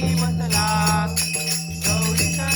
गौरी बसला गौरीचा